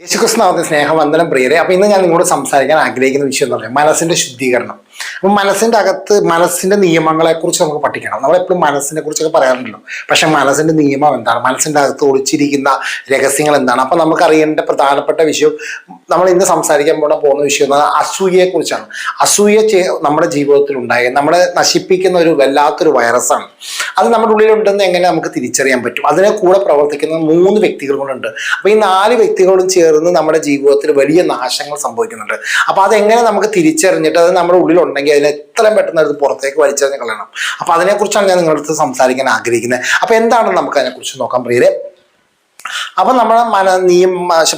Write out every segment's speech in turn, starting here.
യേശുക്രിസ്തുനാഥ സ്നേഹവന്ദനം പ്രിയരെ. അപ്പൊ ഇന്ന് ഞാൻ നിങ്ങളോട് സംസാരിക്കാൻ ആഗ്രഹിക്കുന്ന വിഷയം എന്ന് പറയാം മനസ്സിന്റെ ശുദ്ധീകരണം. അപ്പൊ മനസ്സിന്റെ അകത്ത് മനസ്സിന്റെ നിയമങ്ങളെക്കുറിച്ച് നമുക്ക് പഠിക്കണം. നമ്മൾ എപ്പോഴും മനസ്സിനെ കുറിച്ചൊക്കെ പറയാറുണ്ടല്ലോ. പക്ഷെ മനസ്സിന്റെ നിയമം എന്താണ്? മനസ്സിന്റെ അകത്ത് ഒളിച്ചിരിക്കുന്ന രഹസ്യങ്ങൾ എന്താണ്? അപ്പം നമുക്ക് അറിയേണ്ട പ്രധാനപ്പെട്ട വിഷയം നമ്മൾ ഇന്ന് സംസാരിക്കാൻ പോണ പോകുന്ന വിഷയം എന്ന് പറഞ്ഞാൽ അസൂയയെ അസൂയ നമ്മുടെ ജീവിതത്തിൽ ഉണ്ടായി. നമ്മളെ നശിപ്പിക്കുന്ന ഒരു വല്ലാത്തൊരു വൈറസാണ്. അത് നമ്മുടെ ഉള്ളിലുണ്ടെന്ന് എങ്ങനെ നമുക്ക് തിരിച്ചറിയാൻ പറ്റും? അതിനെ കൂടെ പ്രവർത്തിക്കുന്ന മൂന്ന് വ്യക്തികൾ കൊണ്ടുണ്ട് അപ്പം ഈ നാല് വ്യക്തികളും ചേർന്ന് നമ്മുടെ ജീവിതത്തിൽ വലിയ നാശങ്ങൾ സംഭവിക്കുന്നുണ്ട്. അപ്പം അതെങ്ങനെ നമുക്ക് തിരിച്ചറിഞ്ഞിട്ട് അത് നമ്മുടെ ഉള്ളിലുണ്ടെങ്കിൽ അതിനെ എത്രയും പെട്ടെന്ന് എടുത്ത് പുറത്തേക്ക് വലിച്ചെറിഞ്ഞ് കളയണം. അപ്പൊ അതിനെക്കുറിച്ചാണ് ഞാൻ നിങ്ങളുടെ സംസാരിക്കാൻ ആഗ്രഹിക്കുന്നത്. അപ്പൊ എന്താണ് നമുക്ക് അതിനെക്കുറിച്ച് നോക്കാൻ പ്രിയരെ? അപ്പൊ നമ്മുടെ മന നീ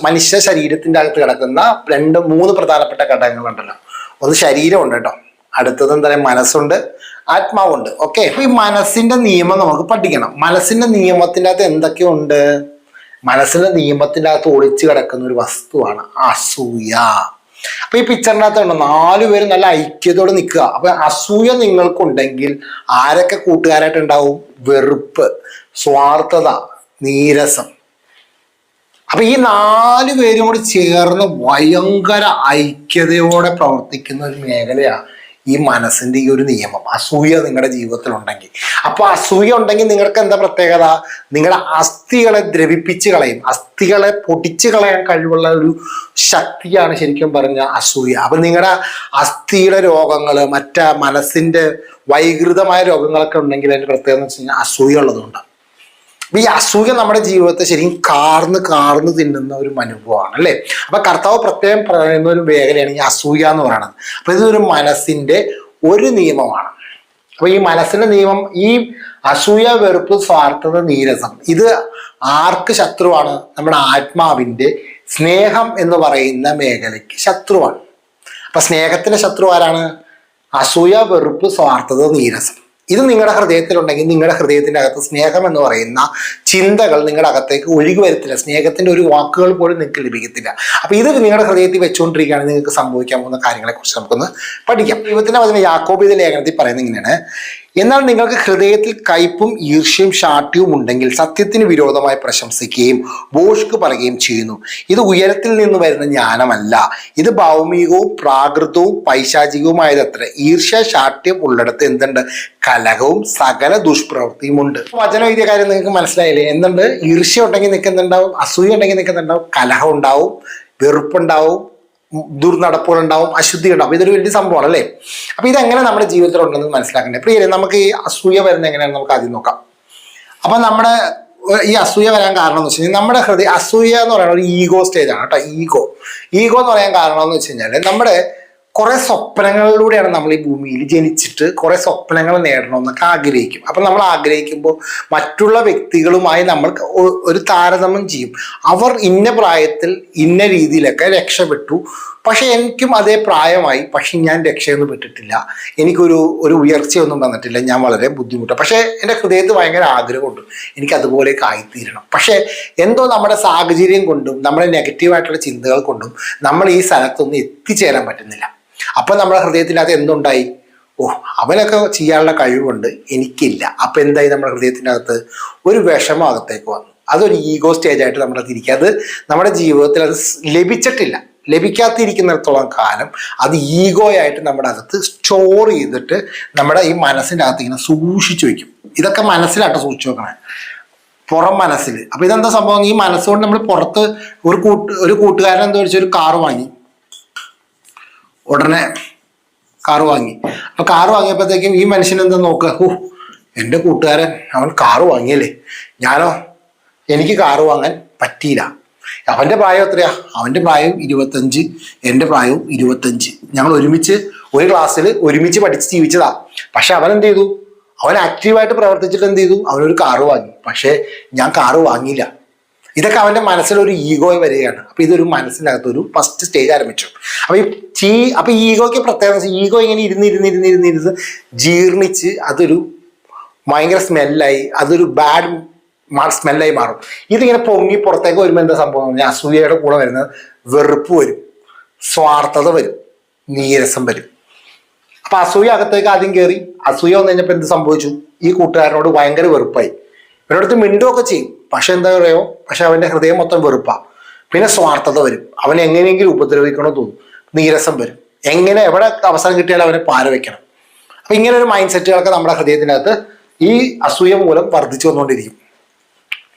മനുഷ്യ ശരീരത്തിന്റെ അകത്ത് കിടക്കുന്ന രണ്ട് മൂന്ന് പ്രധാനപ്പെട്ട ഘടകങ്ങളുണ്ടല്ലോ. ഒന്ന് ശരീരമുണ്ട് കേട്ടോ. അടുത്തത് എന്താ പറയുക? മനസ്സുണ്ട്. ആത്മാവുണ്ട്. ഓക്കെ അപ്പൊ ഈ മനസ്സിന്റെ നിയമം നമുക്ക് പഠിക്കണം. മനസ്സിന്റെ നിയമത്തിന്റെ അകത്ത് എന്തൊക്കെയുണ്ട്? മനസ്സിന്റെ നിയമത്തിന്റെ അകത്ത് ഒളിച്ചു കിടക്കുന്ന ഒരു വസ്തുവാണ് അസൂയ. അപ്പൊ ഈ പിക്ചറിനകത്ത് ഉണ്ടോ നാലുപേരും നല്ല ഐക്യത്തോടെ നിൽക്കുക. അപ്പൊ അസൂയ നിങ്ങൾക്കുണ്ടെങ്കിൽ ആരൊക്കെ കൂട്ടുകാരായിട്ട് ഉണ്ടാവും വെറുപ്പ് സ്വാർത്ഥത നീരസം. അപ്പൊ ഈ നാല് പേരും കൂടി ചേർന്ന് ഭയങ്കര ഐക്യതയോടെ പ്രവർത്തിക്കുന്ന ഒരു മേഖലയാണ് ഈ മനസ്സിന്റെ ഈ ഒരു നിയമം അസൂയ നിങ്ങളുടെ ജീവിതത്തിൽ ഉണ്ടെങ്കിൽ അപ്പൊ അസൂയ ഉണ്ടെങ്കിൽ നിങ്ങൾക്ക് എന്താ പ്രത്യേകത? നിങ്ങളുടെ അസ്ഥികളെ ദ്രവിപ്പിച്ച് കളയും. അസ്ഥികളെ പൊടിച്ച് കളയാൻ കഴിവുള്ള ഒരു ശക്തിയാണ് ശരിക്കും പറഞ്ഞ അസൂയ. അപ്പൊ നിങ്ങളുടെ അസ്ഥിയുടെ രോഗങ്ങൾ മറ്റേ മനസ്സിന്റെ വൈകൃതമായ രോഗങ്ങളൊക്കെ ഉണ്ടെങ്കിൽ അതിന്റെ പ്രത്യേകത എന്ന് വെച്ച് കഴിഞ്ഞാൽ അസൂയ ഉള്ളതുകൊണ്ട് അപ്പൊ ഈ അസൂയ നമ്മുടെ ജീവിതത്തെ ശരിക്കും കാർന്ന് കാർന്ന് തിന്നുന്ന ഒരു അനുഭവമാണ് അല്ലേ? അപ്പൊ കർത്താവ് പ്രത്യേകം പറയുന്ന ഒരു മേഖലയാണ് ഈ അസൂയ എന്ന് പറയുന്നത്. അപ്പൊ ഇതൊരു മനസ്സിന്റെ ഒരു നിയമമാണ്. അപ്പൊ ഈ മനസ്സിന്റെ നിയമം ഈ അസൂയ വെറുപ്പ് സ്വാർത്ഥത നീരസം ഇത് ആർക്ക് ശത്രുവാണ്? നമ്മുടെ ആത്മാവിന്റെ സ്നേഹം എന്ന് പറയുന്ന മേഖലയ്ക്ക് ശത്രുവാണ്. അപ്പൊ സ്നേഹത്തിന്റെ ശത്രു ആരാണ്? അസൂയ വെറുപ്പ് സ്വാർത്ഥത നീരസം. ഇത് നിങ്ങളുടെ ഹൃദയത്തിലുണ്ടെങ്കിൽ നിങ്ങളുടെ ഹൃദയത്തിന്റെ അകത്ത് സ്നേഹം എന്ന് പറയുന്ന ചിന്തകൾ നിങ്ങളുടെ അകത്തേക്ക് ഒഴുകി വരത്തില്ല. സ്നേഹത്തിന്റെ ഒരു വാക്കുകൾ പോലും നിങ്ങൾക്ക് ലഭിക്കത്തില്ല. അപ്പോൾ ഇത് നിങ്ങളുടെ ഹൃദയത്തിൽ വെച്ചുകൊണ്ടിരിക്കുകയാണ് നിങ്ങൾക്ക് സംഭവിക്കാൻ പോകുന്ന കാര്യങ്ങളെക്കുറിച്ച് നമുക്കൊന്ന് പഠിക്കാം. ദൈവത്തിന്റെ വചന യാക്കോബിത ലേഖനത്തിൽ പറയുന്നത് ഇങ്ങനെയാണ്. എന്നാൽ നിങ്ങൾക്ക് ഹൃദയത്തിൽ കയ്പും ഈർഷ്യയും ശാഠ്യവും ഉണ്ടെങ്കിൽ സത്യത്തിന് വിരോധമായി പ്രശംസിക്കുകയും ബോഷ്ക്ക് പറയുകയും ചെയ്യുന്നു. ഇത് ഉയരത്തിൽ നിന്ന് വരുന്ന ജ്ഞാനമല്ല. ഇത് ഭൗമികവും പ്രാകൃതവും പൈശാചികവുമായതത്ര. ഈർഷ്യ ശാഠ്യം ഉള്ളിടത്ത് എന്തുണ്ട്? കലഹവും സകല ദുഷ്പ്രവൃത്തിയും ഉണ്ട്. വചനം എഴുതിയ കാര്യം നിങ്ങൾക്ക് മനസ്സിലായില്ലേ? എന്തുണ്ട്? ഈർഷ്യ ഉണ്ടെങ്കിൽ നിൽക്കുന്നുണ്ടാവും അസൂയ ഉണ്ടെങ്കിൽ നിൽക്കുന്നുണ്ടാവും കലഹം ഉണ്ടാവും വെറുപ്പുണ്ടാവും ദുർനടപ്പുകൾ ഉണ്ടാവും അശുദ്ധി ഉണ്ടാവും ഇതൊരു വലിയ സംഭവമാണ് അല്ലേ? അപ്പൊ ഇതെങ്ങനെ നമ്മുടെ ജീവിതത്തിൽ ഉണ്ടെന്ന് മനസ്സിലാക്കണ്ടേ. പ്രിയരെ നമുക്ക് ഈ അസൂയ വരുന്ന എങ്ങനെയാണ് നമുക്ക് ആദ്യം നോക്കാം. അപ്പൊ നമ്മുടെ ഈ അസൂയ വരാൻ കാരണം എന്ന് വെച്ച് കഴിഞ്ഞാൽ നമ്മുടെ ഹൃദയ അസൂയ എന്ന് പറയുന്നത് ഒരു ഈഗോ സ്റ്റേജ് ആണ് കേട്ടോ ഈഗോ. ഈഗോ എന്ന് പറയാൻ കാരണം എന്ന് വെച്ച് കഴിഞ്ഞാൽ നമ്മുടെ കുറെ സ്വപ്നങ്ങളിലൂടെയാണ് നമ്മൾ ഈ ഭൂമിയിൽ ജനിച്ചിട്ട് കുറെ സ്വപ്നങ്ങൾ നേടണമെന്നൊക്കെ ആഗ്രഹിക്കും. അപ്പൊ നമ്മൾ ആഗ്രഹിക്കുമ്പോൾ മറ്റുള്ള വ്യക്തികളുമായി നമ്മൾ ഒരു താരതമ്യം ചെയ്യും. അവർ ഇന്ന പ്രായത്തിൽ ഇന്ന രീതിയിലൊക്കെ രക്ഷപ്പെട്ടു. പക്ഷെ എനിക്കും അതേ പ്രായമായി. പക്ഷെ ഞാൻ രക്ഷയൊന്നും പെട്ടിട്ടില്ല എനിക്കൊരു ഒരു ഉയർച്ചയൊന്നും വന്നിട്ടില്ല ഞാൻ വളരെ ബുദ്ധിമുട്ട്. പക്ഷേ എന്റെ ഹൃദയത്തിൽ ഭയങ്കര ആഗ്രഹമുണ്ട്. എനിക്ക് അതുപോലെയൊക്കെ ആയിത്തീരണം. പക്ഷേ എന്തോ നമ്മുടെ സാഹചര്യം കൊണ്ടും നമ്മുടെ നെഗറ്റീവായിട്ടുള്ള ചിന്തകൾ കൊണ്ടും നമ്മൾ ഈ സ്ഥലത്തൊന്നും എത്തിച്ചേരാൻ പറ്റുന്നില്ല. അപ്പൊ നമ്മുടെ ഹൃദയത്തിനകത്ത് എന്തുണ്ടായി? ഓ അവനൊക്കെ ചെയ്യാനുള്ള കഴിവുണ്ട് എനിക്കില്ല. അപ്പൊ എന്തായി നമ്മുടെ ഹൃദയത്തിനകത്ത് ഒരു വിഷമം അകത്തേക്ക് വന്നു. അതൊരു ഈഗോ സ്റ്റേജ് ആയിട്ട് നമ്മുടെ തിരിക്കുക അത് നമ്മുടെ ജീവിതത്തിൽ അത് ലഭിച്ചിട്ടില്ല. ലഭിക്കാത്തിരിക്കുന്നിടത്തോളം കാലം അത് ഈഗോ ആയിട്ട് നമ്മുടെ അകത്ത് സ്റ്റോർ ചെയ്തിട്ട് നമ്മുടെ ഈ മനസ്സിന്റെ അകത്ത് ഇങ്ങനെ സൂക്ഷിച്ചു വെക്കും. ഇതൊക്കെ മനസ്സിലാട്ടോ സൂക്ഷിച്ചു വെക്കണേ. പുറം മനസ്സിൽ. അപ്പൊ ഇതെന്താ സംഭവം? ഈ മനസ്സുകൊണ്ട് നമ്മൾ പുറത്ത് ഒരു കൂട്ട് ഒരു കൂട്ടുകാരൻ എന്താ വെച്ചാൽ ഒരു കാറ് വാങ്ങി. ഉടനെ കാറ് വാങ്ങി. അപ്പൊ കാർ വാങ്ങിയപ്പോഴത്തേക്കും ഈ മനുഷ്യൻ എന്താ നോക്കുക ഓ എന്റെ കൂട്ടുകാരൻ അവൻ കാറ് വാങ്ങിയല്ലേ? ഞാനോ? എനിക്ക് കാറ് വാങ്ങാൻ പറ്റിയില്ല. അവന്റെ പ്രായം എത്രയാ? അവന്റെ പ്രായം ഇരുപത്തഞ്ച് എന്റെ പ്രായവും ഇരുപത്തഞ്ച്. ഞങ്ങൾ ഒരുമിച്ച് ഒരു ക്ലാസ്സിൽ ഒരുമിച്ച് പഠിച്ച് ജീവിച്ചതാ. പക്ഷെ അവൻ എന്ത് ചെയ്തു? അവൻ ആക്റ്റീവായിട്ട് പ്രവർത്തിച്ചിട്ട് എന്ത് ചെയ്തു? അവനൊരു കാറ് വാങ്ങി. പക്ഷേ ഞാൻ കാറ് വാങ്ങിയില്ല. ഇതൊക്കെ അവന്റെ മനസ്സിലൊരു ഈഗോ വരികയാണ്. അപ്പൊ ഇതൊരു മനസ്സിനകത്ത് ഒരു ഫസ്റ്റ് സ്റ്റേജ് ആരംഭിച്ചു. അപ്പൊ ഈ ചീ അപ്പൊ ഈ ഈഗോയ്ക്ക് പ്രത്യേകത ഈഗോ ഇങ്ങനെ ഇരുന്ന് ഇരുന്ന് ഇരുന്ന് ഇരുന്ന് ഇരുന്ന് ജീർണിച്ച് അതൊരു ഭയങ്കര സ്മെല്ലായി അതൊരു ബാഡ് സ്മെല്ലായി മാറും. ഇതിങ്ങനെ പൊങ്ങി പുറത്തേക്ക് വരുമ്പോൾ എന്താ സംഭവം? പറഞ്ഞാൽ അസൂയയുടെ കൂടെ വരുന്നത് വെറുപ്പ് വരും. സ്വാർത്ഥത വരും. നീരസം വരും. അപ്പൊ അസൂയ അകത്തേക്ക് ആദ്യം കയറി അസൂയ വന്നു കഴിഞ്ഞപ്പോൾ എന്ത് സംഭവിച്ചു? ഈ കൂട്ടുകാരനോട് ഭയങ്കര വെറുപ്പായി. ഇവരടുത്ത് മിണ്ടുമൊക്കെ ചെയ്യും. പക്ഷെ എന്താ പറയുമോ പക്ഷെ അവന്റെ ഹൃദയം മൊത്തം വെറുപ്പാ. പിന്നെ സ്വാർത്ഥത വരും. അവൻ എങ്ങനെയെങ്കിലും ഉപദ്രവിക്കണമെന്ന് തോന്നും. നീരസം വരും. എങ്ങനെ എവിടെ അവസരം കിട്ടിയാലും അവനെ പാരവയ്ക്കണം അപ്പൊ ഇങ്ങനെ ഒരു മൈൻഡ് സെറ്റുകളൊക്കെ നമ്മുടെ ഹൃദയത്തിനകത്ത് ഈ അസൂയ മൂലം വർദ്ധിച്ചു വന്നുകൊണ്ടിരിക്കും.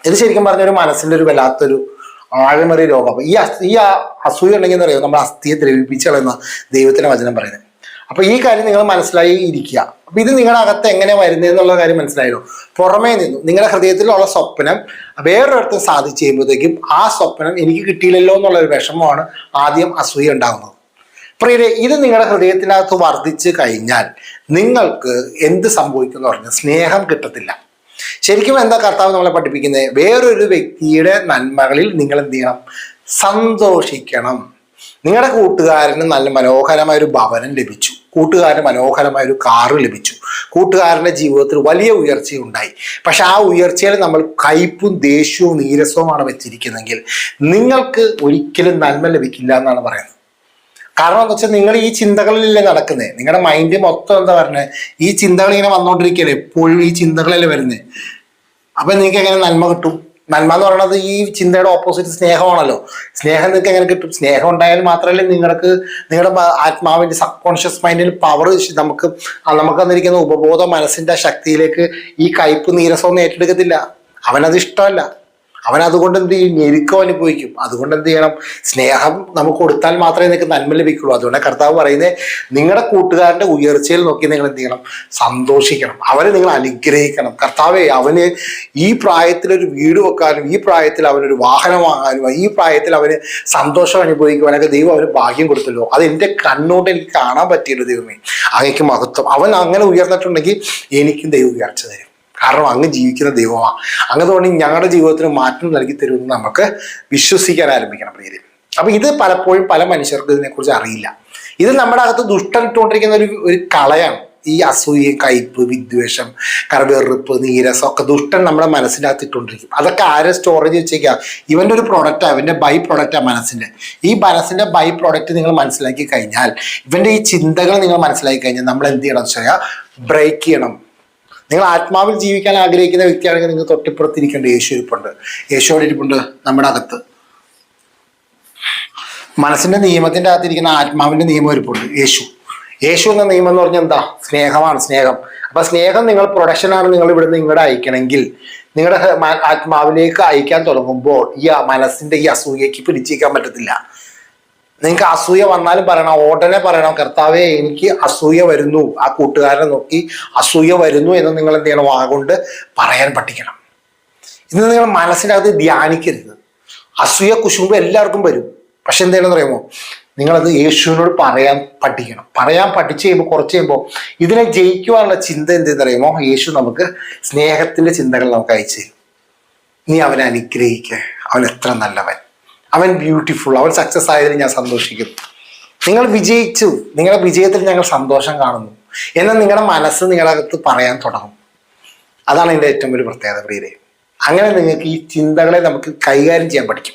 ഇത് ശരിക്കും പറഞ്ഞ ഒരു മനസ്സിന്റെ ഒരു വല്ലാത്തൊരു ആഴമേറിയ രോഗം. ഈ ഈ അസൂയ ഉണ്ടെങ്കിൽ എന്ന് പറയുമ്പോൾ നമ്മൾ അസ്ഥിയെ ദ്രവിപ്പിച്ച് കളയുന്ന ദൈവത്തിന്റെ വചനം പറയുന്നത്. അപ്പൊ ഈ കാര്യം നിങ്ങൾ മനസ്സിലായി ഇരിക്കുക. അപ്പൊ ഇത് നിങ്ങളുടെ അകത്ത് എങ്ങനെ വരുന്നത് എന്നുള്ള കാര്യം മനസ്സിലായല്ലോ പുറമേ നിന്നും. നിങ്ങളുടെ ഹൃദയത്തിലുള്ള സ്വപ്നം വേറൊരിടത്തും സാധിച്ചു കഴിയുമ്പോഴത്തേക്കും ആ സ്വപ്നം എനിക്ക് കിട്ടിയില്ലല്ലോ എന്നുള്ള ഒരു വിഷമമാണ് ആദ്യം അസൂയ ഉണ്ടാകുന്നത്. പ്രിയരെ ഇത് നിങ്ങളുടെ ഹൃദയത്തിനകത്ത് വർദ്ധിച്ചു കഴിഞ്ഞാൽ നിങ്ങൾക്ക് എന്ത് സംഭവിക്കും എന്ന് പറഞ്ഞാൽ സ്നേഹം കിട്ടത്തില്ല. ശരിക്കും എന്താ കർത്താവ് നമ്മളെ പഠിപ്പിക്കുന്നത് വേറൊരു വ്യക്തിയുടെ നന്മകളിൽ നിങ്ങൾ എന്ത് ചെയ്യണം? സന്തോഷിക്കണം. നിങ്ങളുടെ കൂട്ടുകാരന് നല്ല മനോഹരമായ ഒരു ഭവനം ലഭിച്ചു. കൂട്ടുകാരന് മനോഹരമായ ഒരു കാറ് ലഭിച്ചു. കൂട്ടുകാരന്റെ ജീവിതത്തിൽ വലിയ ഉയർച്ചയുണ്ടായി പക്ഷെ ആ ഉയർച്ചയിൽ നമ്മൾ കയ്പും ദേഷ്യവും നീരസവുമാണ് വെച്ചിരിക്കുന്നതെങ്കിൽ നിങ്ങൾക്ക് ഒരിക്കലും നന്മ ലഭിക്കില്ല എന്നാണ് പറയുന്നത്. കാരണം എന്താ വെച്ചാൽ നിങ്ങൾ ഈ ചിന്തകളിലല്ലേ നടക്കുന്നത് നിങ്ങളുടെ മൈൻഡ് മൊത്തം എന്താ പറഞ്ഞത് ഈ ചിന്തകൾ ഇങ്ങനെ വന്നുകൊണ്ടിരിക്കുകയല്ലേ? എപ്പോഴും ഈ ചിന്തകളല്ലേ വരുന്നത് അപ്പൊ നിങ്ങൾക്ക് എങ്ങനെ നന്മ കിട്ടും? നന്മ എന്ന് പറയുന്നത് ഈ ചിന്തയുടെ ഓപ്പോസിറ്റ് സ്നേഹമാണല്ലോ. സ്നേഹം നിങ്ങൾക്ക് എങ്ങനെ കിട്ടും? സ്നേഹം ഉണ്ടായാൽ മാത്രമല്ലേ നിങ്ങൾക്ക് നിങ്ങളുടെ ആത്മാവിന്റെ സബ് കോൺഷ്യസ് മൈൻഡിൽ പവർ നമുക്ക് നമുക്ക് തന്നിരിക്കുന്ന ഉപബോധ മനസ്സിന്റെ ശക്തിയിലേക്ക് ഈ കയ്പ് നീരസമൊന്നും ഏറ്റെടുക്കത്തില്ല. അവനത് ഇഷ്ടമല്ല. അവൻ അതുകൊണ്ട് എന്ത് ചെയ്യും? ഞെരുക്കം അനുഭവിക്കും. അതുകൊണ്ട് എന്ത് ചെയ്യണം? സ്നേഹം നമുക്ക് കൊടുത്താൽ മാത്രമേ നിങ്ങൾക്ക് നന്മ ലഭിക്കുള്ളൂ. അതുകൊണ്ട് കർത്താവ് പറയുന്നത് നിങ്ങളുടെ കൂട്ടുകാരന്റെ ഉയർച്ചയിൽ നോക്കി നിങ്ങൾ എന്ത് ചെയ്യണം? സന്തോഷിക്കണം. അവനെ നിങ്ങൾ അനുഗ്രഹിക്കണം. കർത്താവെ അവന് ഈ പ്രായത്തിൽ ഒരു വീട് വെക്കാനും ഈ പ്രായത്തിൽ അവനൊരു വാഹനം വാങ്ങാനും ഈ പ്രായത്തിൽ അവന് സന്തോഷം അനുഭവിക്കുവാനൊക്കെ ദൈവം അവന് ഭാഗ്യം കൊടുത്തല്ലോ. അത് എന്റെ കണ്ണോട്ട് എനിക്ക് കാണാൻ പറ്റിയല്ലോ ദൈവമേ. അങ്ങേക്ക് മഹത്വം. അവൻ അങ്ങനെ ഉയർന്നിട്ടുണ്ടെങ്കിൽ എനിക്കും ദൈവം ഉയർച്ച തരും. കാരണം അങ്ങ് ജീവിക്കുന്ന ദൈവമാണ് അങ്ങ് തോന്നി ഞങ്ങളുടെ ജീവിതത്തിന് മാറ്റം നൽകി തരുമെന്ന് നമുക്ക് വിശ്വസിക്കാൻ ആരംഭിക്കണം പ്രിയരെ. അപ്പൊ ഇത് പലപ്പോഴും പല മനുഷ്യർക്ക് ഇതിനെക്കുറിച്ച് അറിയില്ല. ഇത് നമ്മുടെ അകത്ത് ദുഷ്ടം ഇട്ടുകൊണ്ടിരിക്കുന്ന ഒരു ഒരു കളയാണ്. ഈ അസൂയ കയ്പ് വിദ്വേഷം കറവെറുപ്പ് നീരസം ഒക്കെ ദുഷ്ടൻ നമ്മുടെ മനസ്സിനകത്ത് ഇട്ടുകൊണ്ടിരിക്കും. അതൊക്കെ ആരെ സ്റ്റോറേജ് വെച്ചേക്കാം? ഇവന്റെ ഒരു പ്രോഡക്റ്റ് അവന്റെ ബൈ പ്രോഡക്റ്റാണ് മനസ്സിന്റെ ഈ മനസ്സിന്റെ ബൈ പ്രോഡക്റ്റ് നിങ്ങൾ മനസ്സിലാക്കി കഴിഞ്ഞാൽ ഇവന്റെ ഈ ചിന്തകൾ നിങ്ങൾ മനസ്സിലാക്കി കഴിഞ്ഞാൽ നമ്മൾ എന്ത് ചെയ്യണം വെച്ചാൽ ബ്രേക്ക് ചെയ്യണം. നിങ്ങൾ ആത്മാവിൽ ജീവിക്കാൻ ആഗ്രഹിക്കുന്ന വ്യക്തിയാണെങ്കിൽ നിങ്ങൾ തൊട്ടിപ്പുറത്തിരിക്കേണ്ട യേശു ഇരിപ്പുണ്ട്. യേശുവിടെ ഇരിപ്പുണ്ട് നമ്മുടെ അകത്ത്. മനസ്സിന്റെ നിയമത്തിന്റെ അകത്തിരിക്കുന്ന ആത്മാവിന്റെ നിയമം ഇരിപ്പുണ്ട്. യേശു. യേശു എന്ന നിയമം എന്ന് പറഞ്ഞാൽ എന്താ? സ്നേഹമാണ് സ്നേഹം. അപ്പൊ സ്നേഹം നിങ്ങൾ പ്രൊഡക്ഷനാണ് നിങ്ങൾ ഇവിടുന്ന് ഇങ്ങോട്ട് അയക്കണമെങ്കിൽ നിങ്ങളുടെ ആത്മാവിലേക്ക് അയക്കാൻ തുടങ്ങുമ്പോൾ ഈ മനസ്സിന്റെ ഈ അസൂയക്ക് പിടിച്ചേക്കാൻ പറ്റത്തില്ല. നിങ്ങൾക്ക് അസൂയ വന്നാലും പറയണം ഉടനെ പറയണം കർത്താവെ എനിക്ക് അസൂയ വരുന്നു. ആ കൂട്ടുകാരനെ നോക്കി അസൂയ വരുന്നു എന്ന് നിങ്ങൾ എന്ത് ചെയ്യണം? വാഗൊണ്ട് പറയാൻ പഠിക്കണം. ഇന്ന് നിങ്ങൾ മനസ്സിന്റെ അകത്ത് ധ്യാനിക്കരുത്. അസൂയ കുശുമ്പ് എല്ലാവർക്കും വരും. പക്ഷെ എന്ത് ചെയ്യണമെന്ന് അറിയാമോ? നിങ്ങളത് യേശുവിനോട് പറയാൻ പഠിക്കണം. പറയാൻ പഠിച്ചു കഴിയുമ്പോൾ കുറച്ച് കഴിയുമ്പോൾ ഇതിനെ ജയിക്കുവാനുള്ള ചിന്ത എന്തെന്ന് അറിയുമോ? യേശു നമുക്ക് സ്നേഹത്തിന്റെ ചിന്തകൾ നമുക്ക് അയച്ചു തരും. നീ അവനെ അനുഗ്രഹിക്കുക അവൻ എത്ര നല്ലവൻ. അവൻ ബ്യൂട്ടിഫുൾ അവൻ സക്സസ് ആയതിൽ ഞാൻ സന്തോഷിക്കുന്നു. നിങ്ങൾ വിജയിച്ചു. നിങ്ങളുടെ വിജയത്തിൽ ഞങ്ങൾ സന്തോഷം കാണുന്നു. എന്നാൽ നിങ്ങളുടെ മനസ്സ് നിങ്ങളുടെ അകത്ത് പറയാൻ തുടങ്ങും. അതാണ് എന്റെ ഏറ്റവും വലിയ പ്രത്യേകത പ്രിയരെ. അങ്ങനെ നിങ്ങൾക്ക് ഈ ചിന്തകളെ നമുക്ക് കൈകാര്യം ചെയ്യാൻ പഠിക്കും.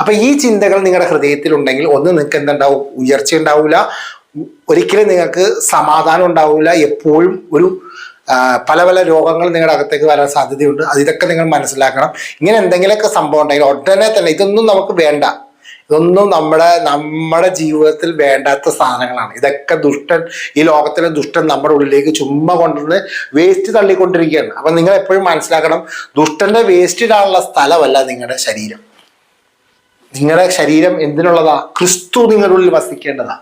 അപ്പൊ ഈ ചിന്തകൾ നിങ്ങളുടെ ഹൃദയത്തിൽ ഉണ്ടെങ്കിൽ ഒന്ന് നിങ്ങൾക്ക് എന്തുണ്ടാവും? ഉയർച്ച ഉണ്ടാവില്ല ഒരിക്കലും നിങ്ങൾക്ക് സമാധാനം ഉണ്ടാവില്ല എപ്പോഴും ഒരു പല പല രോഗങ്ങൾ നിങ്ങളുടെ അകത്തേക്ക് വരാൻ സാധ്യതയുണ്ട്. അത് ഇതൊക്കെ നിങ്ങൾ മനസ്സിലാക്കണം. ഇങ്ങനെ എന്തെങ്കിലുമൊക്കെ സംഭവം ഉണ്ടെങ്കിൽ ഉടനെ തന്നെ ഇതൊന്നും നമുക്ക് വേണ്ട. ഇതൊന്നും നമ്മുടെ നമ്മുടെ ജീവിതത്തിൽ വേണ്ടാത്ത സാധനങ്ങളാണ്. ഇതൊക്കെ ദുഷ്ടൻ ഈ ലോകത്തിലെ ദുഷ്ടൻ നമ്മുടെ ഉള്ളിലേക്ക് ചുമ്മാ കൊണ്ടുവന്ന് വേസ്റ്റ് തള്ളിക്കൊണ്ടിരിക്കുകയാണ്. അപ്പൊ നിങ്ങൾ എപ്പോഴും മനസ്സിലാക്കണം ദുഷ്ടന്റെ വേസ്റ്റ് ഇടാനുള്ള സ്ഥലമല്ല നിങ്ങളുടെ ശരീരം. നിങ്ങളുടെ ശരീരം എന്തിനുള്ളതാ? ക്രിസ്തു നിങ്ങളുടെ ഉള്ളിൽ വസിക്കേണ്ടതാ.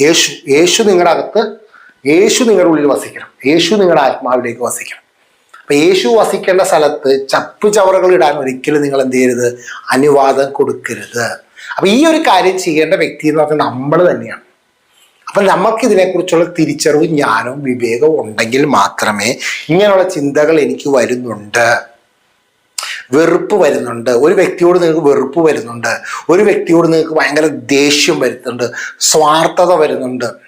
യേശു യേശു നിങ്ങളുടെ അകത്ത് യേശു നിങ്ങളുടെ ഉള്ളിൽ വസിക്കണം. യേശു നിങ്ങളുടെ ആത്മാവിലേക്ക് വസിക്കണം. അപ്പൊ യേശു വസിക്കേണ്ട സ്ഥലത്ത് ചപ്പു ചവറുകൾ ഇടാൻ ഒരിക്കലും നിങ്ങൾ എന്ത് ചെയ്യരുത്? അനുവാദം കൊടുക്കരുത്. അപ്പൊ ഈ ഒരു കാര്യം ചെയ്യേണ്ട വ്യക്തി എന്ന് പറഞ്ഞാൽ നമ്മൾ തന്നെയാണ്. അപ്പൊ നമുക്ക് ഇതിനെക്കുറിച്ചുള്ള തിരിച്ചറിവും ജ്ഞാനവും വിവേകവും ഉണ്ടെങ്കിൽ മാത്രമേ ഇങ്ങനെയുള്ള ചിന്തകൾ എനിക്ക് വരുന്നുണ്ട്. വെറുപ്പ് വരുന്നുണ്ട്. ഒരു വ്യക്തിയോട് നിങ്ങൾക്ക് വെറുപ്പ് വരുന്നുണ്ട്. ഒരു വ്യക്തിയോട് നിങ്ങൾക്ക് ഭയങ്കര ദേഷ്യം വരുന്നുണ്ട് സ്വാർത്ഥത വരുന്നുണ്ട്.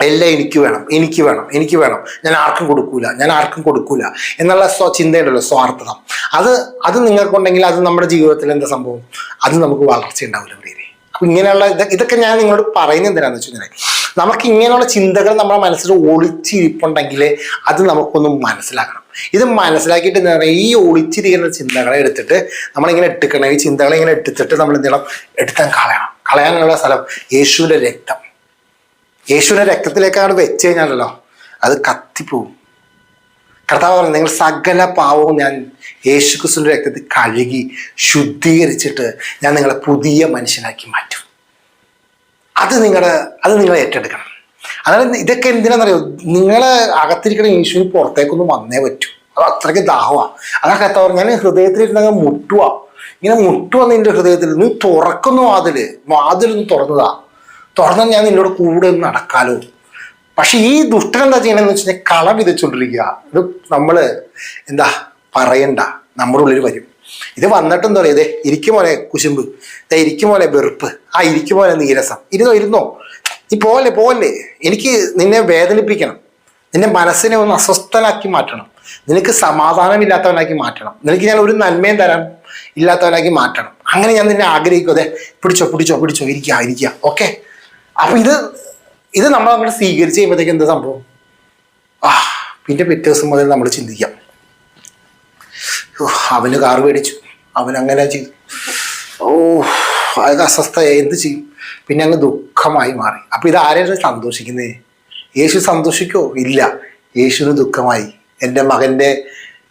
എല്ലാം എനിക്ക് വേണം എനിക്ക് വേണം എനിക്ക് വേണം. ഞാൻ ആർക്കും കൊടുക്കൂല ഞാൻ ആർക്കും കൊടുക്കൂല എന്നുള്ള സ്വ ചിന്തയുണ്ടല്ലോ സ്വാർത്ഥത. അത് അത് നിങ്ങൾക്കുണ്ടെങ്കിൽ അത് നമ്മുടെ ജീവിതത്തിൽ എന്താ സംഭവം? അത് നമുക്ക് വളർച്ച ഉണ്ടാവില്ല പ്രിയരെ. അപ്പൊ ഇങ്ങനെയുള്ള ഇത് ഇതൊക്കെ ഞാൻ നിങ്ങളോട് പറയുന്നത് എന്തിനാന്ന് വെച്ച് കഴിഞ്ഞാൽ നമുക്ക് ഇങ്ങനെയുള്ള ചിന്തകൾ നമ്മുടെ മനസ്സിൽ ഒളിച്ചിരിപ്പുണ്ടെങ്കിൽ അത് നമുക്കൊന്ന് മനസ്സിലാക്കണം. ഇത് മനസ്സിലാക്കിയിട്ട് ഈ ഒളിച്ചിരിക്കുന്ന ചിന്തകളെ എടുത്തിട്ട് നമ്മളിങ്ങനെ എടുക്കണം ഈ ചിന്തകളെ ഇങ്ങനെ എടുത്തിട്ട് നമ്മൾ എന്ത് എടുത്താൽ കളയണം. കളയാനുള്ള സ്ഥലം യേശുവിന്റെ രക്തം. യേശുവിന്റെ രക്തത്തിലേക്കാണ് വെച്ച് കഴിഞ്ഞാലല്ലോ അത് കത്തിപ്പോവും. കർത്താവ് പറഞ്ഞു നിങ്ങൾ സകല പാവവും ഞാൻ യേശു ക്രിസ്തുവിന്റെ രക്തത്തിൽ കഴുകി ശുദ്ധീകരിച്ചിട്ട് ഞാൻ നിങ്ങളെ പുതിയ മനുഷ്യനാക്കി മാറ്റും. അത് നിങ്ങളുടെ അത് നിങ്ങൾ ഏറ്റെടുക്കണം. അതായത് ഇതൊക്കെ എന്തിനാണെന്നറിയോ? നിങ്ങളെ അകത്തിരിക്കണ യേശുവിന് പുറത്തേക്കൊന്നും വന്നേ പറ്റൂ. അത് അത്രയ്ക്ക് ദാഹമാണ് അതാ കർത്താവ് ഞാൻ ഹൃദയത്തിലിരുന്നങ്ങ് മുട്ടുക ഇങ്ങനെ മുട്ടുക നിന്റെ ഹൃദയത്തിൽ. നീ തുറക്കുന്നു വാതിൽ. വാതിലൊന്ന് തുറന്നതാ. തുറന്നാൽ ഞാൻ നിന്നോട് കൂടെ ഒന്ന് നടക്കാലോ. പക്ഷെ ഈ ദുഷ്ടൻ എന്താ ചെയ്യണമെന്ന് വെച്ച് കഴിഞ്ഞാൽ കള വിതച്ചോണ്ടിരിക്കുക. ഇത് നമ്മൾ എന്താ പറയണ്ട. നമ്മുടെ ഉള്ളിൽ വരും. ഇത് വന്നിട്ട് എന്താ പറയുക? ഇതേ ഇരിക്കും കുശുമ്പ്. ഇതേ ഇരിക്കും വെറുപ്പ്. ആ ഇരിക്കും പോലെ നീരസം. ഇരുന്നോ ഇരുന്നോ? നീ പോലെ പോലെ എനിക്ക് നിന്നെ വേദനിപ്പിക്കണം. നിന്റെ മനസ്സിനെ ഒന്ന് അസ്വസ്ഥനാക്കി മാറ്റണം. നിനക്ക് സമാധാനമില്ലാത്തവനാക്കി മാറ്റണം. നിനക്ക് ഞാൻ ഒരു നന്മയും തരാൻ ഇല്ലാത്തവനാക്കി മാറ്റണം. അങ്ങനെ ഞാൻ നിന്നെ ആഗ്രഹിക്കും അതെ പിടിച്ചോ പിടിച്ചോ പിടിച്ചോ. ഇരിക്കുക ഇരിക്കുക. ഓക്കെ? അപ്പൊ ഇത് ഇത് നമ്മൾ അങ്ങോട്ട് സ്വീകരിച്ച് കഴിയുമ്പോഴത്തേക്ക് എന്താ സംഭവം? ആ പിന്നെ പിറ്റേ ദിവസം മുതൽ നമ്മൾ ചിന്തിക്കാം. അവന് കാർ മേടിച്ചു. അവൻ അങ്ങനെ ചെയ്തു. ഓ അത് അസ്വസ്ഥ എന്ത് ചെയ്യും? പിന്നെ അങ്ങ് ദുഃഖമായി മാറി. അപ്പൊ ഇത് ആരെയാണ് സന്തോഷിക്കുന്നത് യേശു സന്തോഷിക്കോ? ഇല്ല. യേശുവിന് ദുഃഖമായി. എന്റെ മകന്റെ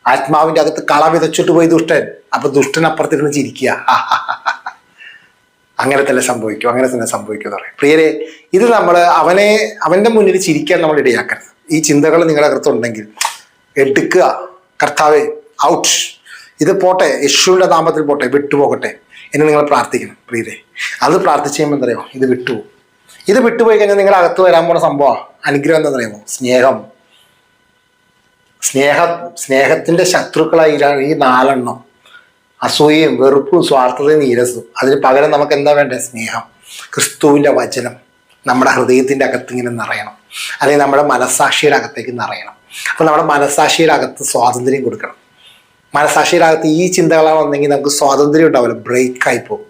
ആത്മാവിന്റെ അകത്ത് കള വിതച്ചിട്ട് പോയി ദുഷ്ടൻ. അപ്പൊ ദുഷ്ടൻ അപ്പുറത്തിരുന്ന് ചിരിക്കുക. അങ്ങനെ തന്നെ സംഭവിക്കും അങ്ങനെ തന്നെ സംഭവിക്കും എന്ന് പറയും. പ്രിയരെ ഇത് നമ്മൾ അവനെ അവന്റെ മുന്നിൽ ചിരിക്കാൻ നമ്മൾ ഇടയാക്കരുത്. ഈ ചിന്തകൾ നിങ്ങളുടെ അകത്തുണ്ടെങ്കിൽ എടുക്കുക. കർത്താവെ ഔട്ട്. ഇത് പോട്ടെ യേശുവിന്റെ നാമത്തിൽ പോട്ടെ വിട്ടുപോകട്ടെ എന്ന് നിങ്ങൾ പ്രാർത്ഥിക്കണം പ്രിയരെ. അത് പ്രാർത്ഥിച്ചു കഴിയുമ്പോൾ എന്താ പറയുക ഇത് വിട്ടുപോകും ഇത് വിട്ടുപോയി കഴിഞ്ഞാൽ നിങ്ങളുടെ അകത്ത് വരാൻ പോണ സംഭവം അനുഗ്രഹം എന്താ പറയുമോ സ്നേഹം. സ്നേഹ സ്നേഹത്തിന്റെ ശത്രുക്കളായി ഈ നാലെണ്ണം. അസൂയയും വെറുപ്പും സ്വാർത്ഥതയും നീരസും അതിന് പകരം നമുക്ക് എന്താ വേണ്ടത് സ്നേഹം. ക്രിസ്തുവിന്റെ വചനം നമ്മുടെ ഹൃദയത്തിന്റെ അകത്ത് ഇങ്ങനെ നിറയണം. അല്ലെങ്കിൽ നമ്മുടെ മനസ്സാക്ഷിയുടെ അകത്തേക്ക് നിറയണം. അപ്പോൾ നമ്മുടെ മനസ്സാക്ഷിയുടെ അകത്ത് സ്വാതന്ത്ര്യം കൊടുക്കണം. മനസ്സാക്ഷിയുടെ അകത്ത് ഈ ചിന്തകളാണ് വന്നെങ്കിൽ നമുക്ക് സ്വാതന്ത്ര്യം ഉണ്ടാവില്ല. ബ്രേക്കായി പോകും.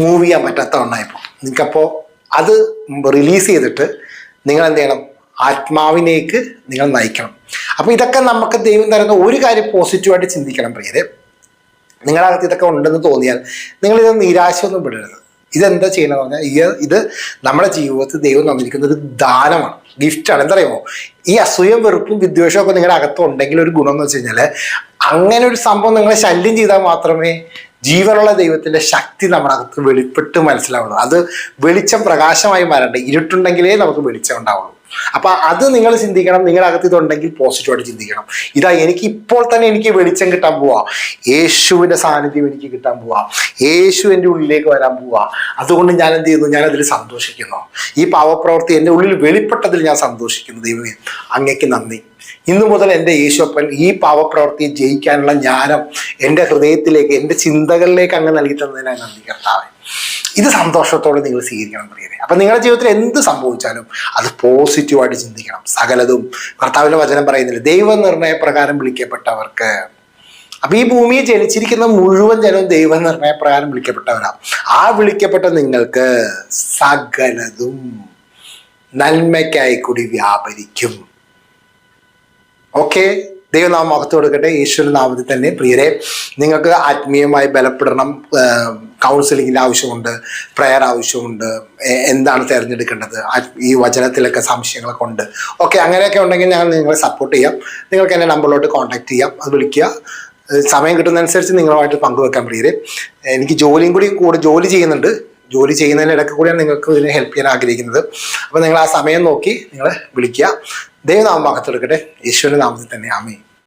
മൂവ് ചെയ്യാൻ പറ്റാത്ത ഒന്നായിപ്പോൾ നിങ്ങൾക്കപ്പോൾ അത് റിലീസ് ചെയ്തിട്ട് നിങ്ങൾ എന്ത് ചെയ്യണം? ആത്മാവിനേക്ക് നിങ്ങൾ നയിക്കണം. അപ്പോൾ ഇതൊക്കെ നമുക്ക് ദൈവം തരുന്ന ഒരു കാര്യം പോസിറ്റീവായിട്ട് ചിന്തിക്കണം പ്രിയരെ. നിങ്ങളുടെ അകത്ത് ഇതൊക്കെ ഉണ്ടെന്ന് തോന്നിയാൽ നിങ്ങൾ ഇത് നിരാശയൊന്നും പെടരുത് ഇതെന്താ ചെയ്യണമെന്ന് പറഞ്ഞാൽ ഇത് ഇത് നമ്മുടെ ജീവിതത്തിൽ ദൈവം തന്നിരിക്കുന്ന ഒരു ദാനമാണ് ഗിഫ്റ്റാണ്. എന്തറിയുമോ ഈ അസൂയം വെറുപ്പും വിദ്വേഷവും ഒക്കെ നിങ്ങളുടെ അകത്ത് ഉണ്ടെങ്കിൽ ഒരു ഗുണം എന്ന് വെച്ച് കഴിഞ്ഞാൽ അങ്ങനെ ഒരു സംഭവം നിങ്ങളെ ശല്യം ചെയ്താൽ മാത്രമേ ജീവനുള്ള ദൈവത്തിന്റെ ശക്തി നമ്മുടെ അകത്ത് വെളിപ്പെട്ട് മനസ്സിലാവുള്ളൂ. അത് വെളിച്ചം പ്രകാശമായി മാറണ്ടേ ഇരുട്ടുണ്ടെങ്കിലേ നമുക്ക് വെളിച്ചം ഉണ്ടാവുള്ളൂ. അപ്പൊ അത് നിങ്ങൾ ചിന്തിക്കണം നിങ്ങളുടെ അകത്ത് ഇതുണ്ടെങ്കിൽ പോസിറ്റീവായിട്ട് ചിന്തിക്കണം. ഇതാ എനിക്ക് ഇപ്പോൾ തന്നെ എനിക്ക് വെളിച്ചം കിട്ടാൻ പോവാ. യേശുവിന്റെ സാന്നിധ്യം എനിക്ക് കിട്ടാൻ പോവാ. യേശു എന്റെ ഉള്ളിലേക്ക് വരാൻ പോവാ. അതുകൊണ്ട് ഞാൻ എന്ത് ചെയ്യുന്നു? ഞാൻ അതിൽ സന്തോഷിക്കുന്നു. ഈ പാവപ്രവൃത്തി എന്റെ ഉള്ളിൽ വെളിപ്പെട്ടതിൽ ഞാൻ സന്തോഷിക്കുന്നു. ദൈവമേ അങ്ങയ്ക്ക് നന്ദി. ഇന്നു മുതൽ എന്റെ യേശുപ്പൻ ഈ പാവപ്രവൃത്തിയെ ജയിക്കാനുള്ള ജ്ഞാനം എന്റെ ഹൃദയത്തിലേക്ക് എന്റെ ചിന്തകളിലേക്ക് അങ്ങ് നൽകി തന്നതിനായി നന്ദി കർത്താവേ. ഇത് സന്തോഷത്തോടെ നിങ്ങൾ സ്വീകരിക്കണം പ്രിയരെ അപ്പം നിങ്ങളുടെ ജീവിതത്തിൽ എന്ത് സംഭവിച്ചാലും അത് പോസിറ്റീവായിട്ട് ചിന്തിക്കണം. സകലതും ഭർത്താവിന്റെ വചനം പറയുന്നില്ല ദൈവനിർണയ പ്രകാരം വിളിക്കപ്പെട്ടവർക്ക്. അപ്പൊ ഈ ഭൂമിയിൽ ജനിച്ചിരിക്കുന്ന മുഴുവൻ ജനവും ദൈവനിർണയ പ്രകാരം വിളിക്കപ്പെട്ടവരാ. ആ വിളിക്കപ്പെട്ട നിങ്ങൾക്ക് സകലതും നന്മയ്ക്കായി കൂടി വ്യാപരിക്കും. ഓക്കെ? ദൈവനാമം മഹത്വം കൊടുക്കട്ടെ. ഈശ്വരനാമത്തിൽ തന്നെ പ്രിയരെ നിങ്ങൾക്ക് ആത്മീയമായി ബലപ്പെടണം. കൗൺസിലിങ്ങിന്റെ ആവശ്യമുണ്ട് പ്രെയർ ആവശ്യമുണ്ട് എന്താണ് തിരഞ്ഞെടുക്കേണ്ടത് ഈ വചനത്തിലൊക്കെ സംശയങ്ങളൊക്കെ ഉണ്ട്. ഓക്കെ അങ്ങനെയൊക്കെ ഉണ്ടെങ്കിൽ ഞാൻ നിങ്ങളെ സപ്പോർട്ട് ചെയ്യാം. നിങ്ങൾക്ക് എന്റെ നമ്പറിലോട്ട് കോൺടാക്ട് ചെയ്യാം. അത് വിളിക്കുക. സമയം കിട്ടുന്നതനുസരിച്ച് നിങ്ങളുമായിട്ട് പങ്കുവെക്കാൻ പ്രിയരെ എനിക്ക് ജോലിയും കൂടി കൂടെ ജോലി ചെയ്യുന്നുണ്ട്. ജോലി ചെയ്യുന്നതിന് ഇടയ്ക്ക് കൂടിയാണ് നിങ്ങൾക്ക് ഇതിനെ ഹെൽപ്പ് ചെയ്യാൻ ആഗ്രഹിക്കുന്നത്. അപ്പോൾ നിങ്ങൾ ആ സമയം നോക്കി നിങ്ങൾ വിളിക്കുക. ദൈവനാമം ഭാഗത്തെടുക്കട്ടെ ഈശ്വരനാമത്തിൽ നാമത്തിൽ തന്നെ. ആമേ